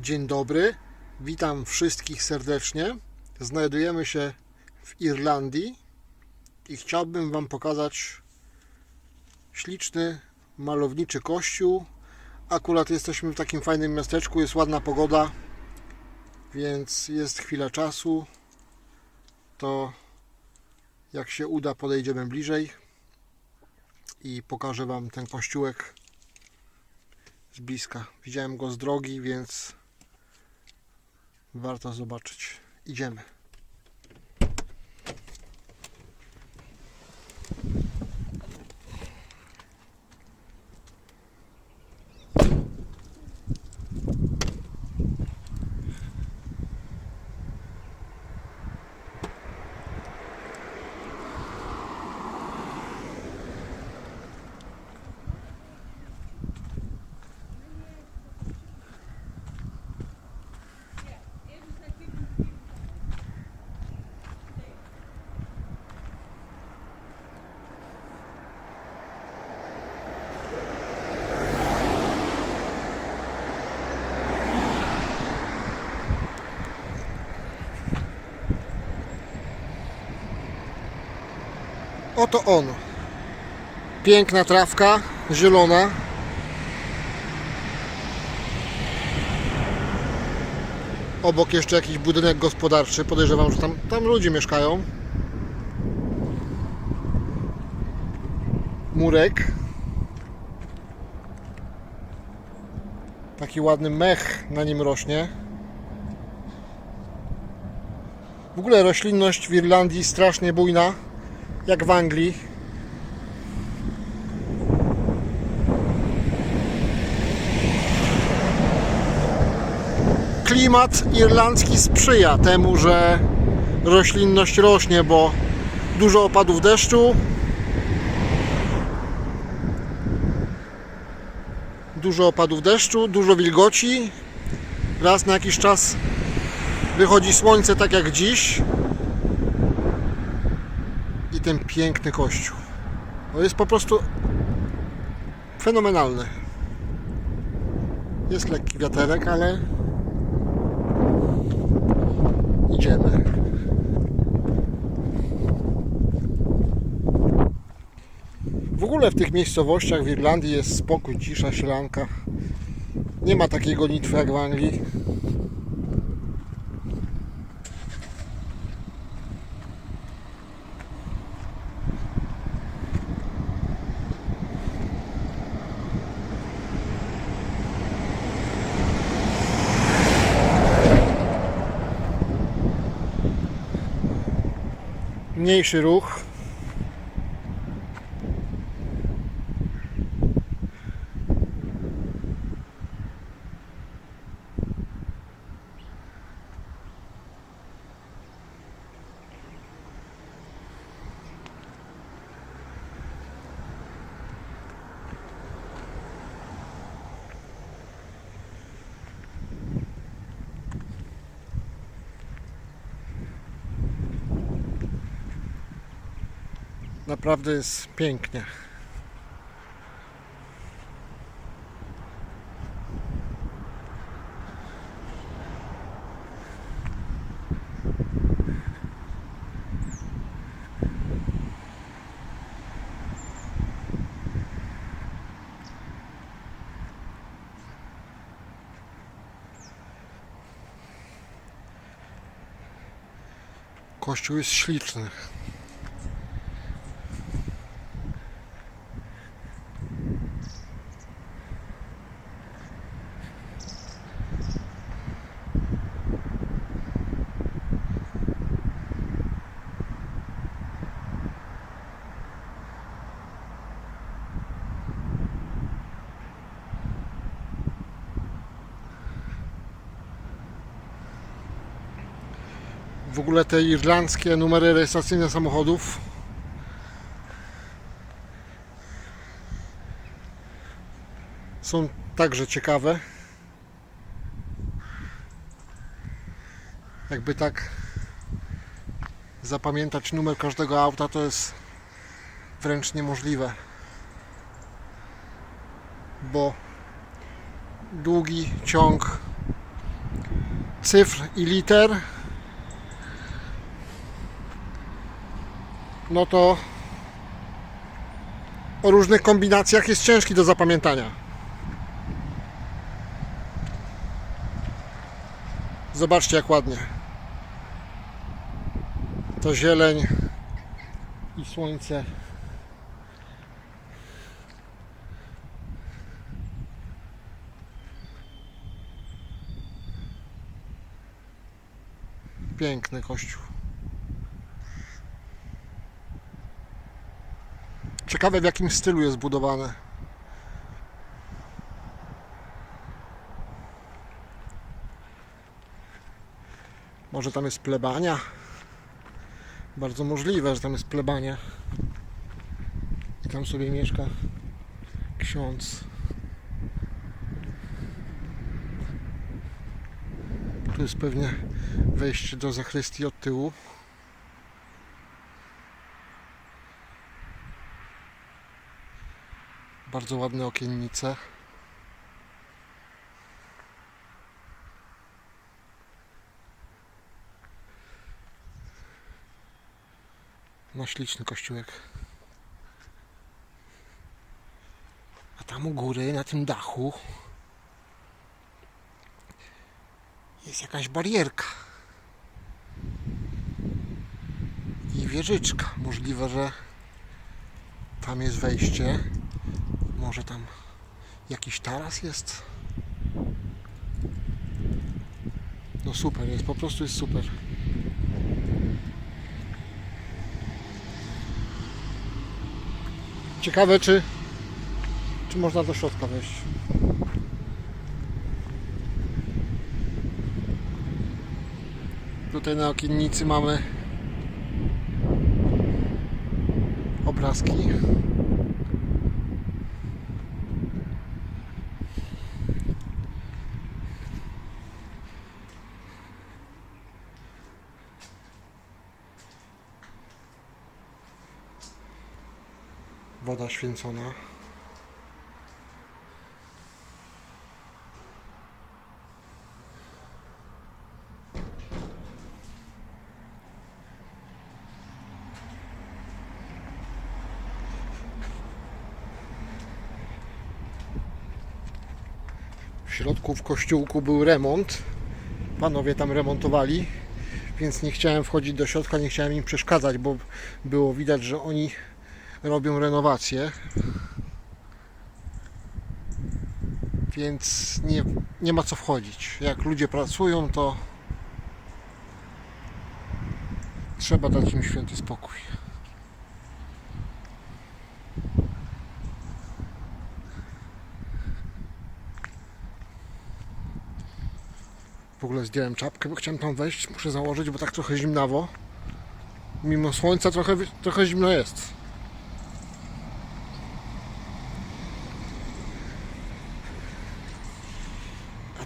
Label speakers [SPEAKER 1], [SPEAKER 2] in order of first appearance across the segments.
[SPEAKER 1] Dzień dobry, witam wszystkich serdecznie. Znajdujemy się w Irlandii i chciałbym Wam pokazać śliczny, malowniczy kościół. Akurat jesteśmy w takim fajnym miasteczku, jest ładna pogoda, więc jest chwila czasu. To jak się uda, podejdziemy bliżej i pokażę Wam ten kościółek z bliska. Widziałem go z drogi, więc warto zobaczyć. Idziemy. Oto on. Piękna trawka, zielona. Obok jeszcze jakiś budynek gospodarczy. Podejrzewam, że tam, tam ludzie mieszkają. Murek. Taki ładny mech na nim rośnie. W ogóle roślinność w Irlandii strasznie bujna jak w Anglii. Klimat irlandzki sprzyja temu, że roślinność rośnie, bo dużo opadów deszczu, dużo opadów deszczu, dużo wilgoci. Raz na jakiś czas wychodzi słońce, tak jak dziś i ten piękny kościół. No jest po prostu fenomenalny. Jest lekki wiaterek, ale idziemy. W ogóle w tych miejscowościach w Irlandii jest spokój, cisza, sielanka. Nie ma takiej gonitwy jak w Anglii. Mniejszy ruch. Naprawdę jest pięknie. Kościół jest śliczny. Ogóle te irlandzkie numery rejestracyjne samochodów są także ciekawe. Jakby tak zapamiętać numer każdego auta to jest wręcz niemożliwe. Bo długi ciąg cyfr i liter, no to o różnych kombinacjach jest ciężki do zapamiętania. Zobaczcie jak ładnie. To zieleń i słońce. Piękny kościół. Ciekawe w jakim stylu jest zbudowany. Może tam jest plebania? Bardzo możliwe, że tam jest plebania. I tam sobie mieszka ksiądz. Tu jest pewnie wejście do zachrystii od tyłu. Bardzo ładne okiennice. No śliczny kościółek. A tam u góry, na tym dachu jest jakaś barierka. I wieżyczka. Możliwe, że tam jest wejście. Może tam jakiś taras jest? No super jest, po prostu jest super. Ciekawe czy czy można do środka wejść. Tutaj na okiennicy mamy obrazki. Woda święcona. W środku w kościółku był remont. Panowie tam remontowali, więc nie chciałem wchodzić do środka, nie chciałem im przeszkadzać, bo było widać, że oni robią renowację. Więc nie, nie ma co wchodzić. Jak ludzie pracują, to trzeba dać im święty spokój. W ogóle zdjąłem czapkę, bo chciałem tam wejść. Muszę założyć, bo tak trochę zimnawo. Mimo słońca trochę, trochę zimno jest.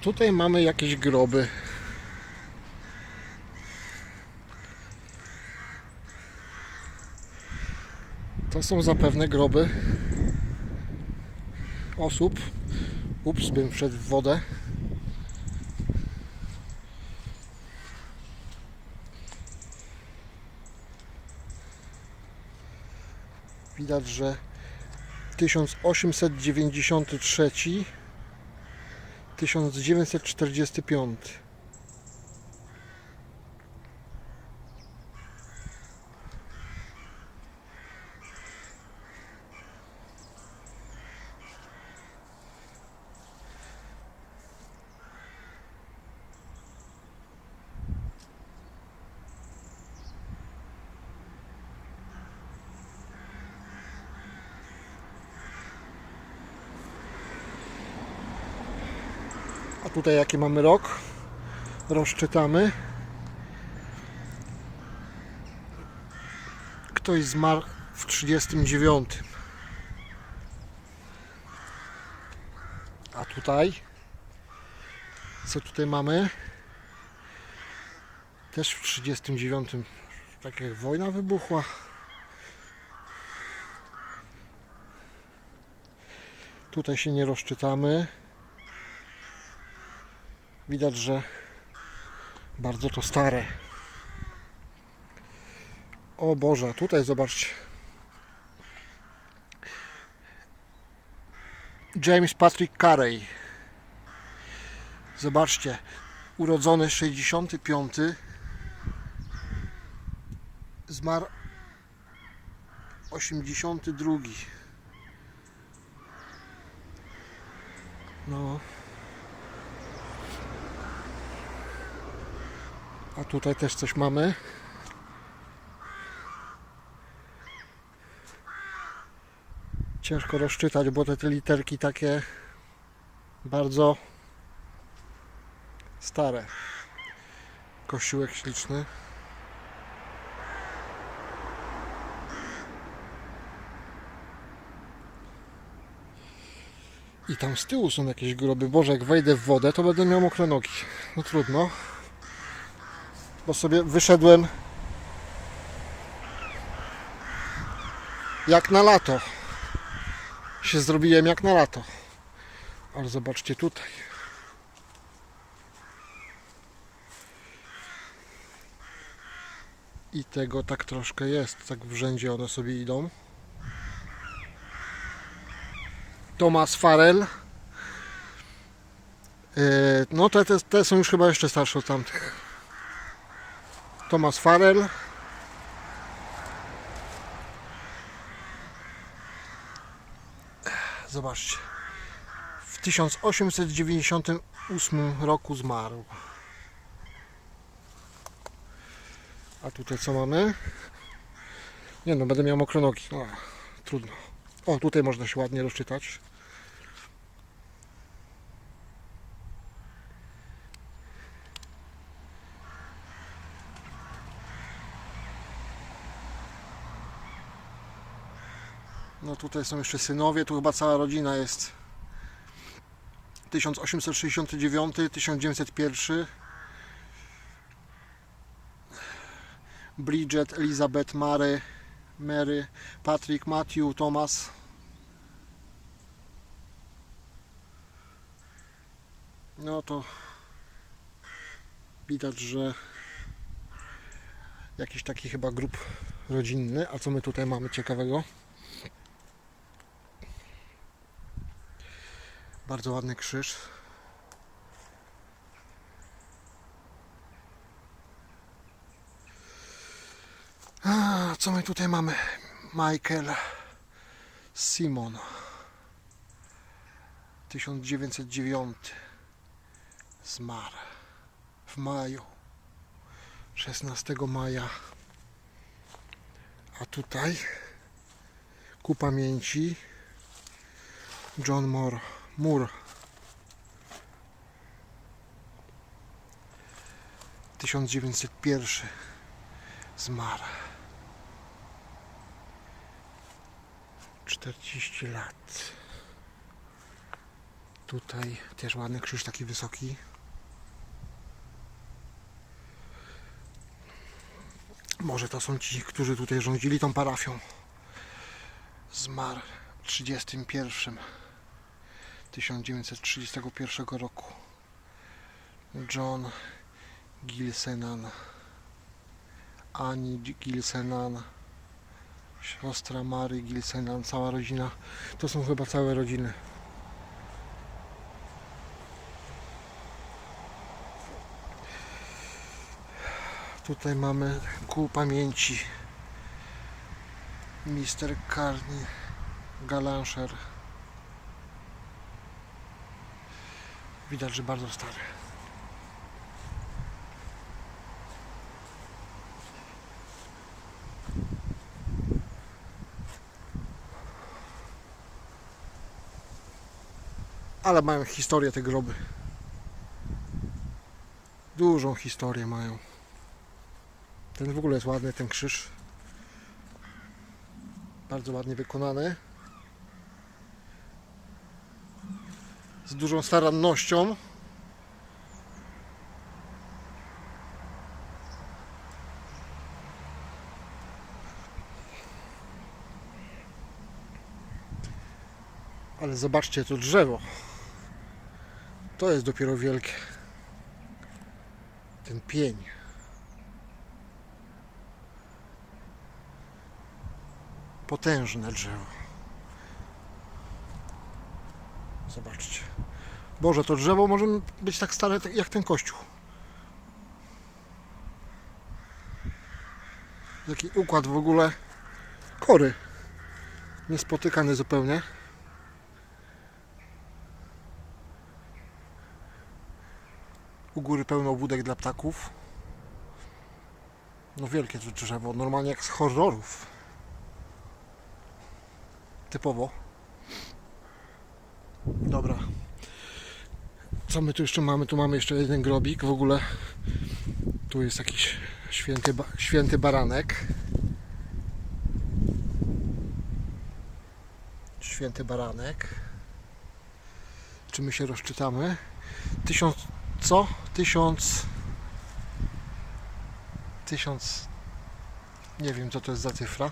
[SPEAKER 1] Tutaj mamy jakieś groby. To są zapewne groby osób. Ups, bym wszedł w wodę. Widać, że 1893 1945 Tutaj jaki mamy rok? Rozczytamy. Ktoś zmarł w 39. A tutaj? Co tutaj mamy? Też w 39. Tak jak wojna wybuchła. Tutaj się nie rozczytamy. Widać, że Bardzo to stare. O Boże, tutaj zobaczcie. James Patrick Carey. Zobaczcie, urodzony 65. Zmarł 82. No. A tutaj też coś mamy. Ciężko rozczytać, bo te, te literki takie bardzo stare. Kościółek śliczny. I tam z tyłu są jakieś groby. Boże, jak wejdę w wodę, to będę miał mokre nogi. No trudno. Bo sobie wyszedłem jak na lato. Się zrobiłem jak na lato. Ale zobaczcie tutaj. I tego tak troszkę jest. Tak w rzędzie one sobie idą. Thomas Farrell. Yy, No te, te, te są już chyba jeszcze starsze od tamtych. Thomas Farrell. Zobaczcie. W 1898 roku zmarł. A tutaj co mamy? Nie no, będę miał mokre nogi. No, trudno. O, tutaj można się ładnie rozczytać. No tutaj są jeszcze synowie, tu chyba cała rodzina jest. 1869, 1901. Bridget, Elizabeth, Mary, Mary, Patrick, Matthew, Thomas. No to widać, że jakiś taki chyba grup rodzinny. A co my tutaj mamy ciekawego? Bardzo ładny krzyż. A, co my tutaj mamy? Michael Simon. 1909 zmarł w maju. 16 maja. A tutaj ku pamięci John Moore. Moore. 1901 zmarł. 40 lat. Tutaj też ładny krzyż taki wysoki. Może to są ci, którzy tutaj rządzili tą parafią. Zmarł w 31 1931 roku. John Gilsenan. Ani Gilsenan. Siostra Mary Gilsenan. Cała rodzina. To są chyba całe rodziny. Tutaj mamy ku pamięci Mr. Carney Galancher. Widać, że bardzo stary. Ale mają historię te groby. Dużą historię mają. Ten w ogóle jest ładny, ten krzyż. Bardzo ładnie wykonany. Z dużą starannością. Ale zobaczcie to drzewo. To jest dopiero wielkie. ten pień. Potężne drzewo. Zobaczcie. Boże, to drzewo może być tak stare jak ten kościół. Jaki układ w ogóle kory. Niespotykany zupełnie. U góry pełno budek dla ptaków. No wielkie to drzewo, normalnie jak z horrorów. Typowo. Dobra. Co my tu jeszcze mamy? Tu mamy jeszcze jeden grobik. W ogóle tu jest jakiś święty, święty baranek. Święty baranek. Czy my się rozczytamy? Tysiąc... Co? Tysiąc... Tysiąc... Nie wiem co to jest za cyfra.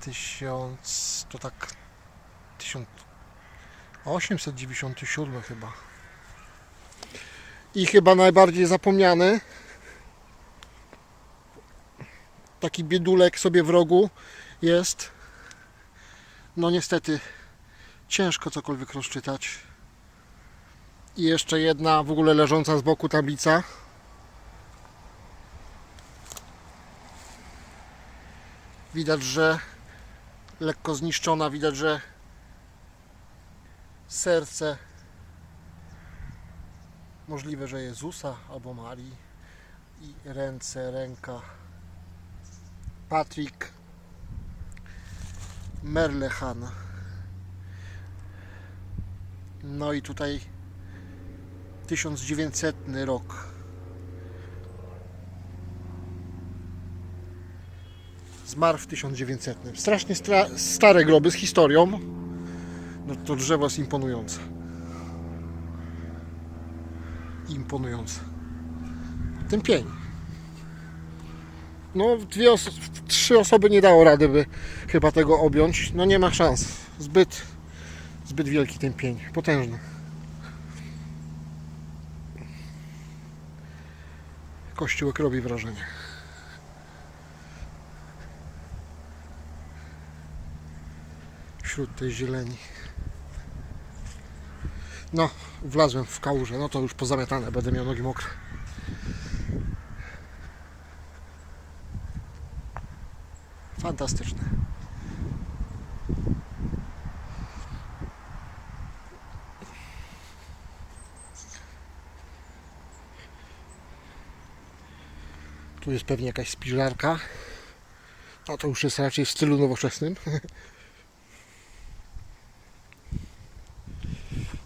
[SPEAKER 1] Tysiąc... To tak... Tysiąc... 897 chyba. I chyba najbardziej zapomniany taki biedulek sobie w rogu jest. No niestety ciężko cokolwiek rozczytać. I jeszcze jedna w ogóle leżąca z boku tablica. Widać, że lekko zniszczona, widać, że serce. Możliwe, że Jezusa albo Marii. I ręce, ręka. Patrick Merlechan no i tutaj 1900 rok. Zmarł w 1900 strasznie stra- stare groby z historią no to drzewo jest imponujące. Imponujące. Ten pień. No, dwie oso- trzy osoby nie dało rady, by chyba tego objąć. No nie ma szans. Zbyt, zbyt wielki ten pień. Potężny. Kościółek robi wrażenie. Wśród tej zieleni. No, wlazłem w kałużę, no to już pozamiatane, będę miał nogi mokre. Fantastyczne. Tu jest pewnie jakaś spiżarka. No to już jest raczej w stylu nowoczesnym.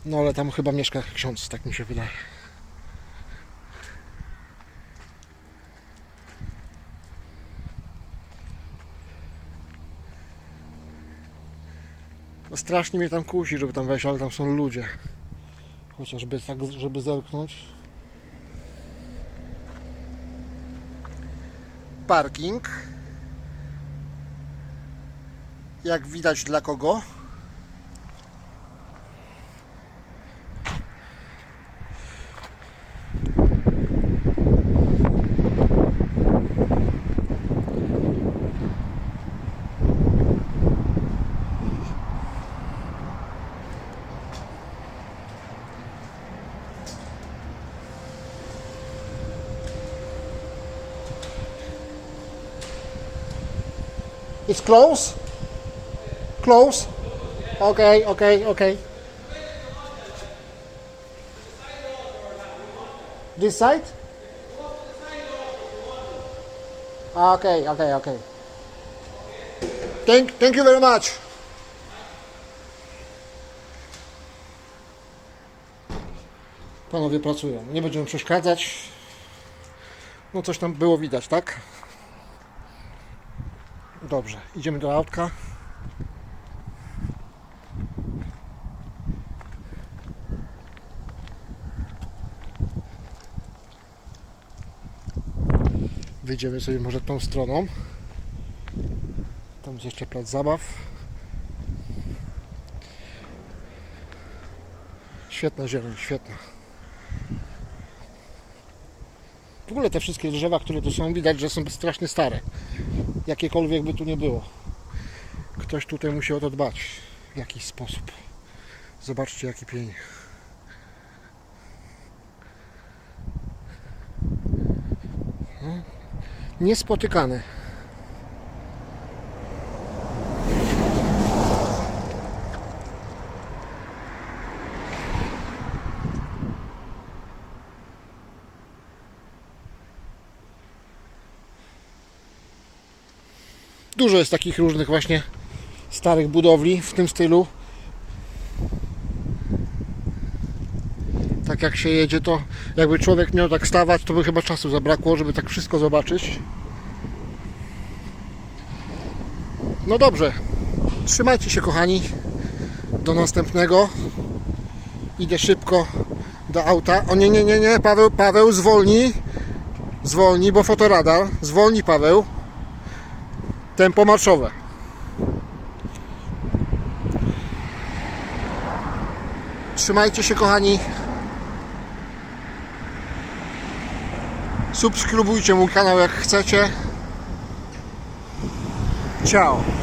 [SPEAKER 1] No ale tam chyba mieszka ksiądz, tak mi się wydaje. No strasznie mnie tam kusi, żeby tam wejść, ale tam są ludzie. Chociażby tak, żeby zerknąć. Parking. Jak widać dla kogo? It's close? Close? Okay, okay, okay. This side? Okay, okay, okay. Thank, thank you very much. Panowie pracują. Nie będziemy przeszkadzać. No coś tam było widać, tak? Dobrze, idziemy do autka. Wyjdziemy sobie może tą stroną. Tam jest jeszcze plac zabaw. Świetna zieleń, świetna. W ogóle te wszystkie drzewa, które tu są, widać, że są strasznie stare. Jakiekolwiek by tu nie było. Ktoś tutaj musi o to dbać w jakiś sposób. Zobaczcie jaki pień. No, Niespotykane. Dużo jest takich różnych właśnie starych budowli w tym stylu. Tak jak się jedzie, to jakby człowiek miał tak stawać, to by chyba czasu zabrakło, żeby tak wszystko zobaczyć. No dobrze. Trzymajcie się kochani. Do następnego. Idę szybko do auta. O nie, nie, nie, nie, Paweł, Paweł, zwolnij. Zwolnij, bo fotoradar. Zwolnij, Paweł. Tempo marszowe. Trzymajcie się kochani. Subskrybujcie mój kanał jak chcecie. Ciao.